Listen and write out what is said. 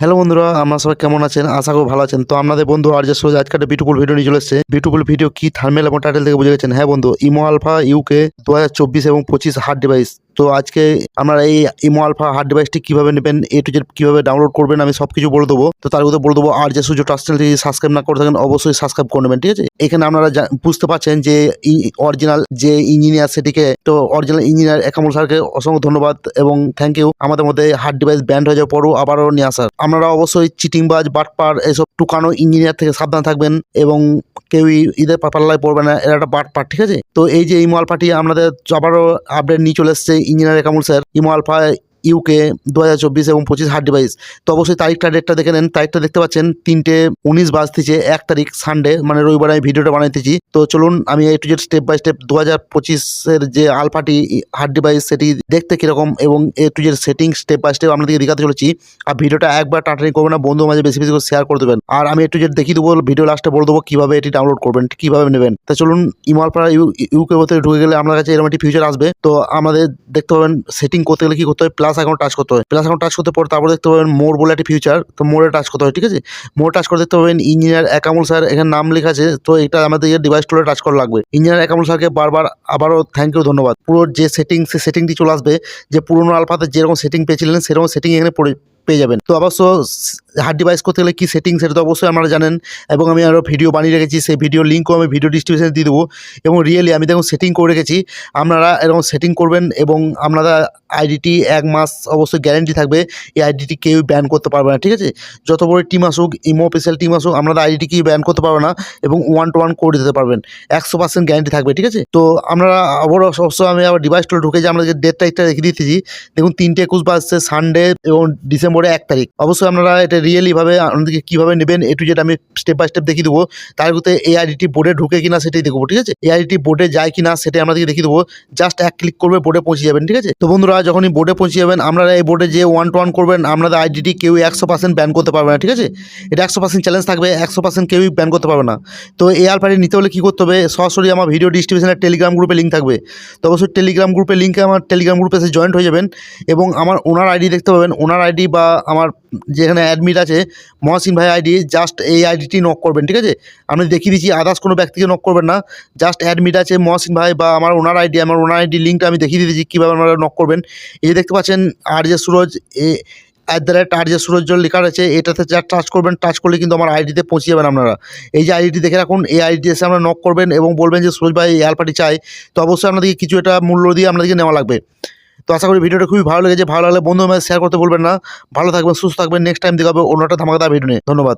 Hello বন্ধুরা, আমরা সবাই কেমন আছেন? আশা করি ভালো আছেন। তো আপনাদের বন্ধু আর যে সোজ আজকে একটা বিউটিফুল ভিডিও নিয়ে চলে এসেছে। বিউটিফুল ভিডিও কি? থার্মেল এবং টাইটেল থেকে বুঝে গেছেন। হ্যাঁ বন্ধু, ইমো আলফা ইউকে দু হাজার চব্বিশ এবং পঁচিশ হার্ড ডিভাইস তো আজকে আমরা এই ইমো আলফা হার্ড ডিভাইসটি কীভাবে নেবেন, এ টু জেড কীভাবে ডাউনলোড করবেন, আমি সব কিছু বলে দেবো। তো তার মধ্যে বলে দেবো, আর যে সুযোগ টাচ যদি সাবস্ক্রাইব না করে থাকেন, অবশ্যই সাবস্ক্রাইব করে নেবেন, ঠিক আছে? এখানে আপনারা বুঝতে পারছেন যে অরিজিনাল যে ইঞ্জিনিয়ার সেটিকে, তো অরিজিনাল ইঞ্জিনিয়ার একামল স্যারকে অসংখ্য ধন্যবাদ এবং থ্যাংক ইউ আমাদের মধ্যে হার্ড ডিভাইস ব্যান্ড হয়ে যাওয়ার পরও আবারও নিয়ে আসার। আপনারা অবশ্যই চিটিংবাজ, বাটপার এসব টুকানো ইঞ্জিনিয়ার থেকে সাবধান থাকবেন এবং কেউই ঈদের পাল্লায় পড়বে না, এরা একটা বাটপার, ঠিক আছে? তো এই যে ইমো আলফাটি আমাদের আবারও আপডেট নিয়ে চলে এসছে ইঞ্জিনিয়ার একামল স্যার ইমো আলফা ইউকে দু হাজার চব্বিশ এবং পঁচিশ হার্ড ডিভাইস তো অবশ্যই তারিখটা ডেটটা দেখে নেন। তারিখটা দেখতে পাচ্ছেন তিনটে উনিশ বাজতেছে, এক তারিখ সানডে মানে রবিবার আমি ভিডিওটা বানাইতেছি। তো চলুন, আমি এই to Z step by step দু হাজার পঁচিশের যে আলফাটি হার্ড ডিভাইস সেটি দেখতে কীরকম এবং A to Z setting step by step আপনাদেরকে দেখাতে চলেছি। আর ভিডিওটা একবার টাটানি করবেন না বন্ধু মাঝে বেশি বেশি করে শেয়ার করে দেবেন। আর আমি একটু জেড দেখিয়ে দেবো, ভিডিও লাস্টে বলে দেবো কীভাবে এটি ডাউনলোড করবেন কীভাবে নেবেন। তা চলুন ইমালপাড়া ইউ ইউকে ভেতরে ঢুকে গেলে আপনার কাছে এরকম একটি ফিউচার আসবে। তো আমাদের দেখতে পাবেন সেটিং করতে গেলে কী করতে হবে প্লাস অ্যাকাউন্ট টাচ করতে হবে। প্লাস এখন টাচ করতে পর তারপর দেখতে পাবেন মোর বলে একটি ফিউচার তো মোরে টাচ করতে হবে, ঠিক আছে? মোর টাচ করে দেখতে পাবেন ইঞ্জিনিয়ার একামুল স্যার এখানে নাম লেখা আছে, তো এটা আমাদের ডিভাইস টুলে টাচ করা লাগবে। ইঞ্জিনিয়ার একামুল স্যারকে বারবার আবারও থ্যাংক ইউ ধন্যবাদ। পুরো যে সেটিং সে সেটিংটি চলে আসবে, যে পুরোনো আলফাতে যেরকম সেটিং পেয়েছিলেন, সেরকম সেটিং এখানে পেয়ে যাবেন। তো অবশ্য হার্ড ডিভাইস করতে গেলে কী সেটিং সেটা তো অবশ্যই আপনারা জানেন। এবং আমি আরও ভিডিও বানিয়ে রেখেছি, সেই ভিডিও লিঙ্কও আমি ভিডিও ডিস্ট্রিবিউশনে দিয়ে দেবো। এবং রিয়েলি আমি দেখুন সেটিং করে রেখেছি। আপনারা এরকম সেটিং করবেন এবং আপনারা আইডিটি এক মাস অবশ্যই গ্যারেন্টি থাকবে। এই আইডিটি কেউ ব্যান করতে পারবে না, ঠিক আছে? যত বড় টিম আসুক ইমো অফিসিয়াল টিম আসুক আপনারা আইডিটি কেউ ব্যান করতে পারবে না এবং ওয়ান টু ওয়ান করে দিতে পারবেন। একশো পার্সেন্ট গ্যারেন্টি থাকবে, ঠিক আছে? তো আমরা আবারও অবশ্যই আমি আবার ডিভাইস টুলে ঢুকে যে আমরা যে ডেট তারিখটা রেখে দিতেছি দেখুন তিনটে একুশ বাজছে সানডে এবং ডিসেম্বরে এক তারিখ। অবশ্যই আপনারা এটা রিয়েলিভাবে আপনাদেরকে কীভাবে নেবেন এ টু জেড আমি স্টেপ বাই স্টেপ দেখিয়ে দেবো। তার মধ্যে এআইডিটি বোর্ডে ঢুকে কিনা সেটাই দেখব, ঠিক আছে? এআইডিটি বোর্ডে যায় কিনা সেটাই আপনাদেরকে দেখিয়ে দেবো। জাস্ট এক ক্লিক করবে বোর্ডে পৌঁছে যাবেন, ঠিক আছে? তো বন্ধুরা, যখনই বোর্ডে পৌঁছে যাবেন, আপনারা এই বোর্ডে যে ওয়ান টু ওয়ান করবেন, আপনাদের আইডিটি কেউ একশো পার্সেন্ট ব্যান করতে পারবে না, ঠিক আছে? এটা একশো পার্সেন্ট চ্যালেঞ্জ থাকবে, একশো পার্সেন্ট কেউই ব্যান করতে পারবে না। তো এই আলফাটি নিতে হলে কী করতে হবে, সরাসরি আমার ভিডিও ডিস্ট্রিবিউশনের টেলিগ্রাম গ্রুপে লিঙ্ক থাকবে। তো অবশ্যই টেলিগ্রাম গ্রুপে লিঙ্কে আমার টেলিগ্রাম গ্রুপে এসে জয়েন্ট হয়ে যাবেন এবং আমার ওনার আইডি দেখতে পাবেন। ওনার আইডি বা আমার যেখানে অ্যাডমিট আছে, মহাসিন ভাই আইডি জাস্ট এই আইডিটি নক করবেন, ঠিক আছে? আমি দেখিয়ে দিচ্ছি আদার্স কোনো ব্যক্তিকে নক করবেন না। জাস্ট অ্যাডমিট আছে মহাসিন ভাই বা আমার ওনার আইডি আমার ওনার আইডি লিঙ্কটা আমি দেখিয়ে দিয়েছি কীভাবে আপনারা নক করবেন। এই যে দেখতে পাচ্ছেন আর যে Suraj a at the rate আর যে সুরজ জল লেখা রয়েছে, এটাতে যা টাচ করবেন টাচ করলে কিন্তু আমার আইডিতে পৌঁছে যাবেন আপনারা। এই যে আইডিটি দেখে রাখুন, এই আইডি এসে আমরা নক করবেন এবং বলবেন যে, সুরজ ভাই এই অ্যালপাটি চাই। তো অবশ্যই আপনাদেরকে কিছু একটা মূল্য দিয়ে আপনাদেরকে নেওয়া লাগবে। তো আশা করি ভিডিওটা খুবই ভালো লেগেছে। ভালো লাগলে বন্ধু শেয়ার করতে বলবেন না। ভালো থাকবেন, সুস্থ থাকবেন। নেক্সট টাইম দেখাবে অন্য একটা ধামাকাদার ভিডিও নিয়ে। ধন্যবাদ।